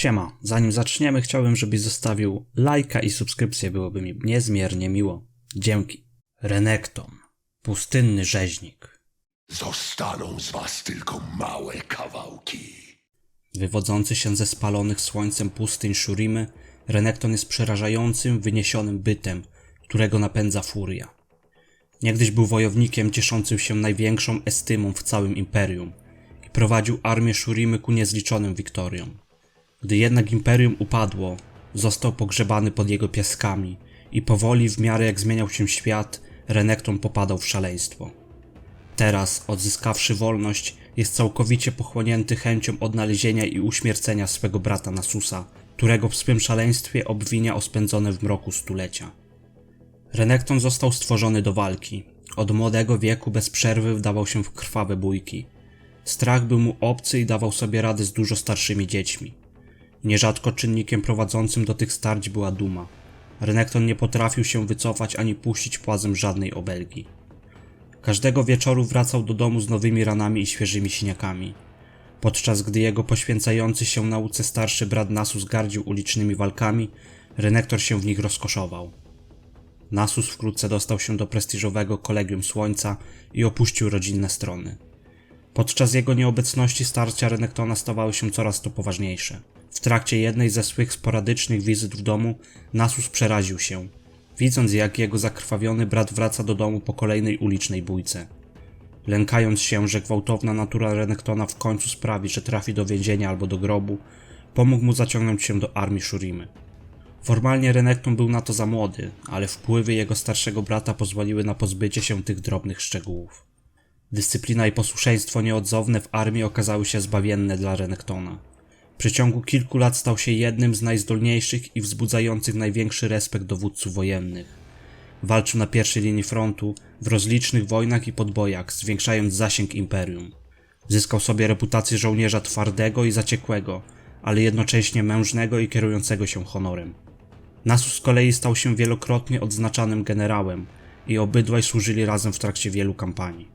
Siema, zanim zaczniemy, chciałbym, żebyś zostawił lajka i subskrypcję, byłoby mi niezmiernie miło. Dzięki. Renekton, pustynny rzeźnik. Zostaną z was tylko małe kawałki. Wywodzący się ze spalonych słońcem pustyń Shurimy, Renekton jest przerażającym, wyniesionym bytem, którego napędza furia. Niegdyś był wojownikiem cieszącym się największą estymą w całym imperium i prowadził armię Shurimy ku niezliczonym wiktoriom. Gdy jednak imperium upadło, został pogrzebany pod jego piaskami i powoli w miarę jak zmieniał się świat, Renekton popadał w szaleństwo. Teraz, odzyskawszy wolność, jest całkowicie pochłonięty chęcią odnalezienia i uśmiercenia swego brata Nasusa, którego w swym szaleństwie obwinia o spędzone w mroku stulecia. Renekton został stworzony do walki. Od młodego wieku bez przerwy wdawał się w krwawe bójki. Strach był mu obcy i dawał sobie radę z dużo starszymi dziećmi. Nierzadko czynnikiem prowadzącym do tych starć była duma. Renekton nie potrafił się wycofać ani puścić płazem żadnej obelgi. Każdego wieczoru wracał do domu z nowymi ranami i świeżymi siniakami. Podczas gdy jego poświęcający się nauce starszy brat Nasus gardził ulicznymi walkami, Renektor się w nich rozkoszował. Nasus wkrótce dostał się do prestiżowego Kolegium Słońca i opuścił rodzinne strony. Podczas jego nieobecności starcia Renektona stawały się coraz to poważniejsze. W trakcie jednej ze swych sporadycznych wizyt w domu Nasus przeraził się, widząc jak jego zakrwawiony brat wraca do domu po kolejnej ulicznej bójce. Lękając się, że gwałtowna natura Renektona w końcu sprawi, że trafi do więzienia albo do grobu, pomógł mu zaciągnąć się do armii Shurimy. Formalnie Renekton był na to za młody, ale wpływy jego starszego brata pozwoliły na pozbycie się tych drobnych szczegółów. Dyscyplina i posłuszeństwo nieodzowne w armii okazały się zbawienne dla Renektona. Przeciągu kilku lat stał się jednym z najzdolniejszych i wzbudzających największy respekt dowódców wojennych. Walczył na pierwszej linii frontu, w rozlicznych wojnach i podbojach, zwiększając zasięg imperium. Zyskał sobie reputację żołnierza twardego i zaciekłego, ale jednocześnie mężnego i kierującego się honorem. Nasus z kolei stał się wielokrotnie odznaczanym generałem i obydwaj służyli razem w trakcie wielu kampanii.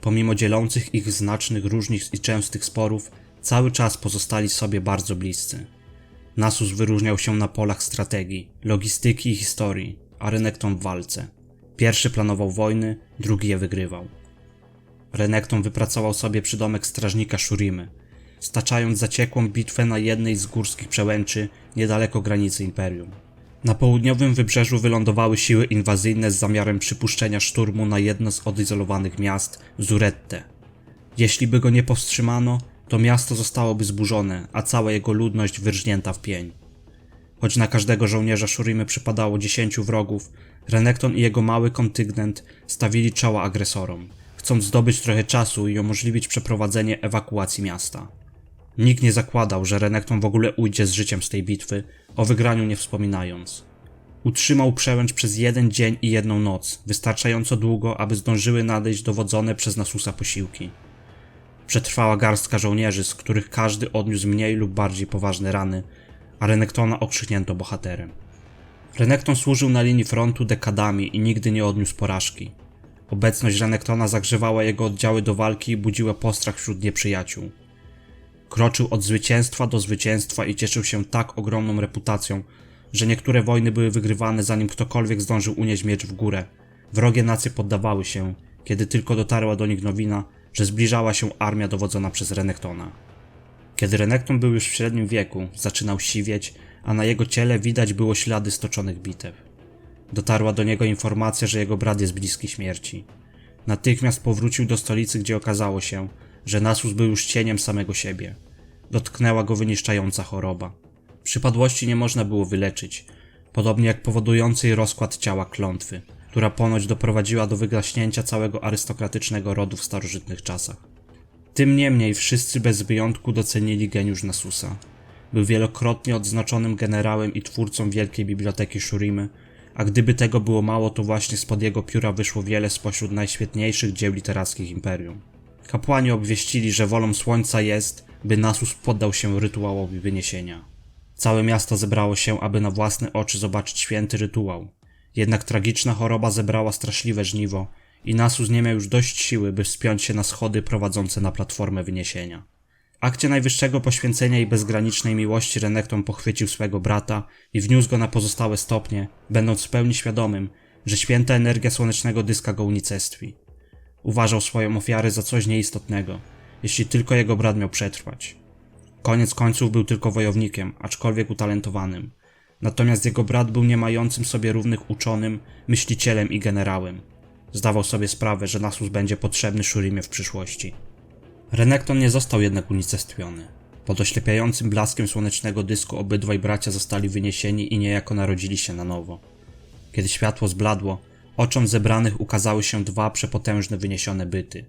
Pomimo dzielących ich znacznych różnic i częstych sporów, cały czas pozostali sobie bardzo bliscy. Nasus wyróżniał się na polach strategii, logistyki i historii, a Renekton w walce. Pierwszy planował wojny, drugi je wygrywał. Renekton wypracował sobie przydomek strażnika Shurimy, staczając zaciekłą bitwę na jednej z górskich przełęczy niedaleko granicy imperium. Na południowym wybrzeżu wylądowały siły inwazyjne z zamiarem przypuszczenia szturmu na jedno z odizolowanych miast, Zurette. Jeśli by go nie powstrzymano, to miasto zostałoby zburzone, a cała jego ludność wyrżnięta w pień. Choć na każdego żołnierza Shurimy przypadało dziesięciu wrogów, Renekton i jego mały kontyngent stawili czoła agresorom, chcąc zdobyć trochę czasu i umożliwić przeprowadzenie ewakuacji miasta. Nikt nie zakładał, że Renekton w ogóle ujdzie z życiem z tej bitwy, o wygraniu nie wspominając. Utrzymał przełęcz przez jeden dzień i jedną noc, wystarczająco długo, aby zdążyły nadejść dowodzone przez Nasusa posiłki. Przetrwała garstka żołnierzy, z których każdy odniósł mniej lub bardziej poważne rany, a Renektona okrzyknięto bohaterem. Renekton służył na linii frontu dekadami i nigdy nie odniósł porażki. Obecność Renektona zagrzewała jego oddziały do walki i budziła postrach wśród nieprzyjaciół. Kroczył od zwycięstwa do zwycięstwa i cieszył się tak ogromną reputacją, że niektóre wojny były wygrywane zanim ktokolwiek zdążył unieść miecz w górę. Wrogie nacje poddawały się, kiedy tylko dotarła do nich nowina, że zbliżała się armia dowodzona przez Renektona. Kiedy Renekton był już w średnim wieku, zaczynał siwieć, a na jego ciele widać było ślady stoczonych bitew. Dotarła do niego informacja, że jego brat jest bliski śmierci. Natychmiast powrócił do stolicy, gdzie okazało się, że Nasus był już cieniem samego siebie. Dotknęła go wyniszczająca choroba. Przypadłości nie można było wyleczyć, podobnie jak powodującej rozkład ciała klątwy, która ponoć doprowadziła do wygaśnięcia całego arystokratycznego rodu w starożytnych czasach. Tym niemniej wszyscy bez wyjątku docenili geniusz Nasusa. Był wielokrotnie odznaczonym generałem i twórcą wielkiej biblioteki Shurimy, a gdyby tego było mało, to właśnie spod jego pióra wyszło wiele spośród najświetniejszych dzieł literackich imperium. Kapłani obwieścili, że wolą słońca jest, by Nasus poddał się rytuałowi wyniesienia. Całe miasto zebrało się, aby na własne oczy zobaczyć święty rytuał. Jednak tragiczna choroba zebrała straszliwe żniwo i Nasus nie miał już dość siły, by wspiąć się na schody prowadzące na platformę wyniesienia. akcie najwyższego poświęcenia i bezgranicznej miłości Renekton pochwycił swego brata i wniósł go na pozostałe stopnie, będąc w pełni świadomym, że święta energia słonecznego dyska go unicestwi. Uważał swoją ofiarę za coś nieistotnego, jeśli tylko jego brat miał przetrwać. Koniec końców był tylko wojownikiem, aczkolwiek utalentowanym. Natomiast jego brat był nie mającym sobie równych uczonym, myślicielem i generałem. Zdawał sobie sprawę, że Nasus będzie potrzebny Shurimie w przyszłości. Renekton nie został jednak unicestwiony. Pod oślepiającym blaskiem słonecznego dysku obydwaj bracia zostali wyniesieni i niejako narodzili się na nowo. Kiedy światło zbladło, oczom zebranych ukazały się dwa przepotężne wyniesione byty.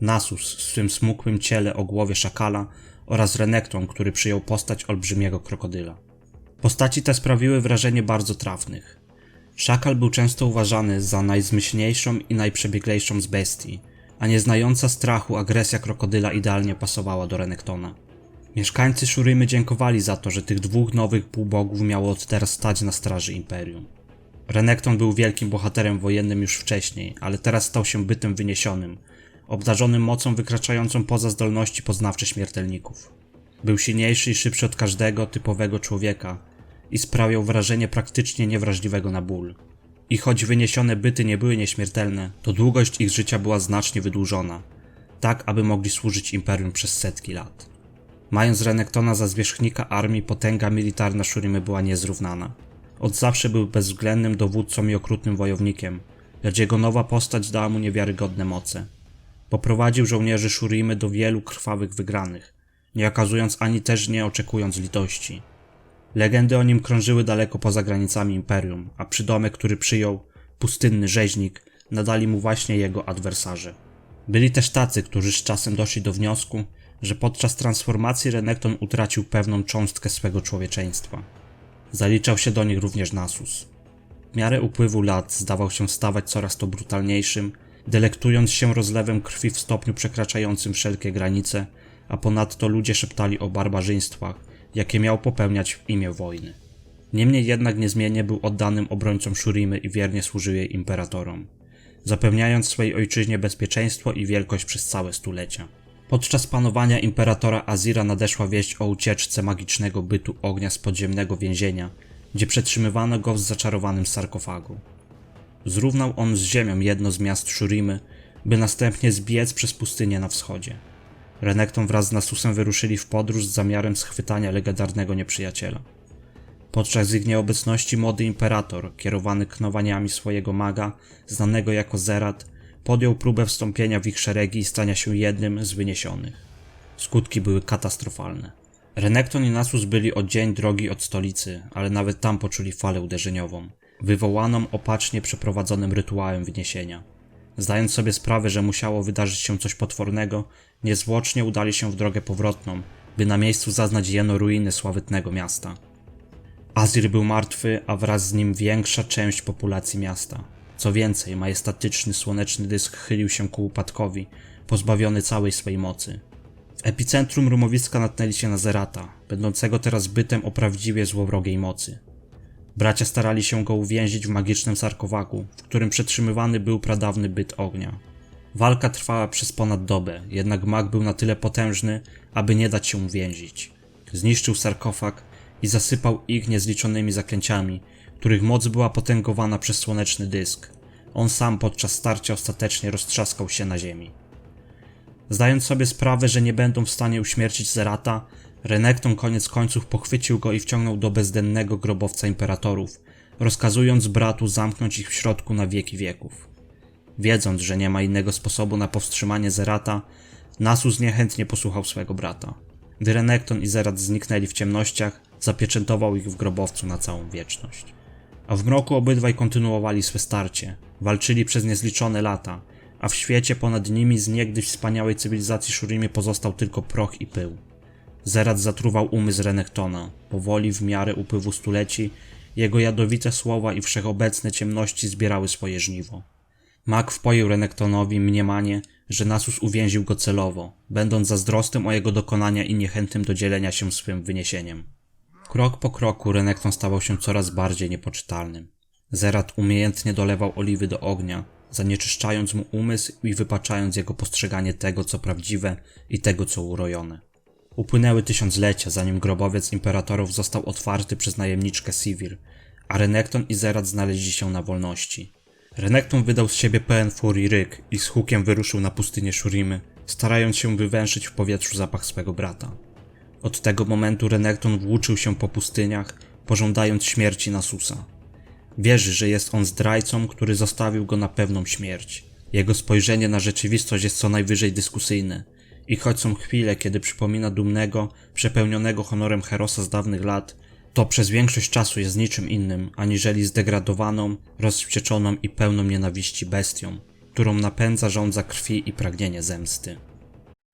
Nasus w swym smukłym ciele o głowie szakala oraz Renekton, który przyjął postać olbrzymiego krokodyla. Postaci te sprawiły wrażenie bardzo trafnych. Szakal był często uważany za najzmyślniejszą i najprzebieglejszą z bestii, a nieznająca strachu agresja krokodyla idealnie pasowała do Renektona. Mieszkańcy Szurymy dziękowali za to, że tych dwóch nowych półbogów miało od teraz stać na straży Imperium. Renekton był wielkim bohaterem wojennym już wcześniej, ale teraz stał się bytem wyniesionym, obdarzonym mocą wykraczającą poza zdolności poznawcze śmiertelników. Był silniejszy i szybszy od każdego typowego człowieka i sprawiał wrażenie praktycznie niewrażliwego na ból. I choć wyniesione byty nie były nieśmiertelne, to długość ich życia była znacznie wydłużona, tak aby mogli służyć Imperium przez setki lat. Mając Renektona za zwierzchnika armii, potęga militarna Szurymy była niezrównana. Od zawsze był bezwzględnym dowódcą i okrutnym wojownikiem, lecz jego nowa postać dała mu niewiarygodne moce. Poprowadził żołnierzy Szurimy do wielu krwawych wygranych, nie okazując ani też nie oczekując litości. Legendy o nim krążyły daleko poza granicami Imperium, a przydomek, który przyjął, pustynny rzeźnik, nadali mu właśnie jego adwersarze. Byli też tacy, którzy z czasem doszli do wniosku, że podczas transformacji Renekton utracił pewną cząstkę swego człowieczeństwa. Zaliczał się do nich również Nasus. W miarę upływu lat zdawał się stawać coraz to brutalniejszym, delektując się rozlewem krwi w stopniu przekraczającym wszelkie granice, a ponadto ludzie szeptali o barbarzyństwach, jakie miał popełniać w imię wojny. Niemniej jednak niezmiennie był oddanym obrońcą Shurimy i wiernie służył jej imperatorom, zapewniając swojej ojczyźnie bezpieczeństwo i wielkość przez całe stulecia. Podczas panowania imperatora Azira nadeszła wieść o ucieczce magicznego bytu ognia z podziemnego więzienia, gdzie przetrzymywano go w zaczarowanym sarkofagu. Zrównał on z ziemią jedno z miast Shurimy, by następnie zbiec przez pustynię na wschodzie. Renekton wraz z Nasusem wyruszyli w podróż z zamiarem schwytania legendarnego nieprzyjaciela. Podczas ich nieobecności młody imperator, kierowany knowaniami swojego maga, znanego jako Zerat, podjął próbę wstąpienia w ich szeregi i stania się jednym z wyniesionych. Skutki były katastrofalne. Renekton i Nasus byli o dzień drogi od stolicy, ale nawet tam poczuli falę uderzeniową, wywołaną opacznie przeprowadzonym rytuałem wyniesienia. Zdając sobie sprawę, że musiało wydarzyć się coś potwornego, niezwłocznie udali się w drogę powrotną, by na miejscu zaznać jeno ruiny sławetnego miasta. Azir był martwy, a wraz z nim większa część populacji miasta. Co więcej, majestatyczny słoneczny dysk chylił się ku upadkowi, pozbawiony całej swej mocy. W epicentrum rumowiska natknęli się na Zerata, będącego teraz bytem o prawdziwie złowrogiej mocy. Bracia starali się go uwięzić w magicznym sarkowagu, w którym przetrzymywany był pradawny byt ognia. Walka trwała przez ponad dobę, jednak mag był na tyle potężny, aby nie dać się uwięzić. Zniszczył sarkofag i zasypał ich niezliczonymi zaklęciami, których moc była potęgowana przez słoneczny dysk. On sam podczas starcia ostatecznie roztrzaskał się na ziemi. Zdając sobie sprawę, że nie będą w stanie uśmiercić Zerata, Renekton koniec końców pochwycił go i wciągnął do bezdennego grobowca imperatorów, rozkazując bratu zamknąć ich w środku na wieki wieków. Wiedząc, że nie ma innego sposobu na powstrzymanie Zerata, Nasus niechętnie posłuchał swego brata. Gdy Renekton i Zerat zniknęli w ciemnościach, zapieczętował ich w grobowcu na całą wieczność. A w mroku obydwaj kontynuowali swe starcie, walczyli przez niezliczone lata, a w świecie ponad nimi z niegdyś wspaniałej cywilizacji Shurimie pozostał tylko proch i pył. Zerat zatruwał umysł Renektona. Powoli, w miarę upływu stuleci, jego jadowite słowa i wszechobecne ciemności zbierały swoje żniwo. Mag wpoił Renektonowi mniemanie, że Nasus uwięził go celowo, będąc zazdrosnym o jego dokonania i niechętnym do dzielenia się swym wyniesieniem. Krok po kroku Renekton stawał się coraz bardziej niepoczytalnym. Zerat umiejętnie dolewał oliwy do ognia, zanieczyszczając mu umysł i wypaczając jego postrzeganie tego, co prawdziwe i tego, co urojone. Upłynęły tysiąclecia, zanim grobowiec imperatorów został otwarty przez najemniczkę Sivir, a Renekton i Zerat znaleźli się na wolności. Renekton wydał z siebie pełen furii ryk i z hukiem wyruszył na pustynię Shurimy, starając się wywęszyć w powietrzu zapach swego brata. Od tego momentu Renekton włóczył się po pustyniach, pożądając śmierci Nasusa. Wierzy, że jest on zdrajcą, który zostawił go na pewną śmierć. Jego spojrzenie na rzeczywistość jest co najwyżej dyskusyjne. I choć są chwile, kiedy przypomina dumnego, przepełnionego honorem Herosa z dawnych lat, to przez większość czasu jest niczym innym, aniżeli zdegradowaną, rozwścieczoną i pełną nienawiści bestią, którą napędza żądza krwi i pragnienie zemsty.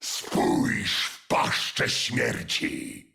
Spójrz w paszczę śmierci.